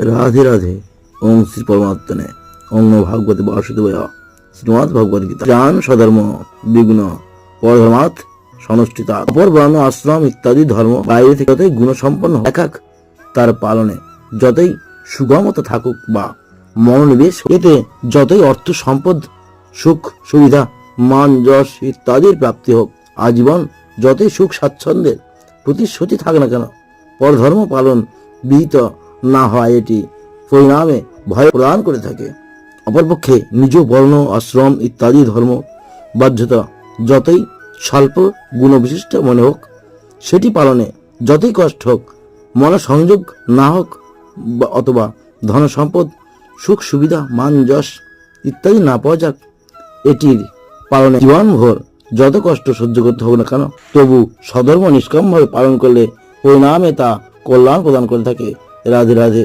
রাধে রাধে ওম শ্রী পরমাত্মনে অন্য ভাগবতে বাসুদেবয়া শ্রীমৎ ভগবদ গীতা জ্ঞান সধর্ম বিঘ্ন পরধর্মাৎ সনুষ্ঠিতা অপর বর্ণ আশ্রম ইত্যাদি ধর্ম বাইরে থেকে যতই গুণসম্পন্ন হোক, এক এক তার পালনে যতই সুগমতা থাকুক বা মনোনিবেশ এতে যতই অর্থ সম্পদ সুখ সুবিধা মান যশ ইত্যাদির প্রাপ্তি হোক আজীবন যতই সুখ স্বাচ্ছন্দ্যের প্রতিশ্রুতি থাক না কেন পরধর্ম পালন বিহিত না হয় এটি পরিণামে ভয় প্রদান করে থাকে। অপরপক্ষে নিজ বর্ণ, আশ্রম ইত্যাদি ধর্ম, বাধ্যতা যতই স্বল্প, গুণবিশিষ্ট মনে হোক, সেটি পালনে যতই কষ্ট হোক, মনসংযোগ না হোক অথবা ধন সম্পদ সুখ, সুবিধা, মান, যশ ইত্যাদি না পাওয়া যাক, এটির পালনে জীবনভর যত কষ্ট সহ্য করতে হোক না কেন, তবু সধর্ম নিষ্কামভাবে পালন করলে পরিণামে তা কল্যাণ প্রদান করে থাকে। রাধে রাধে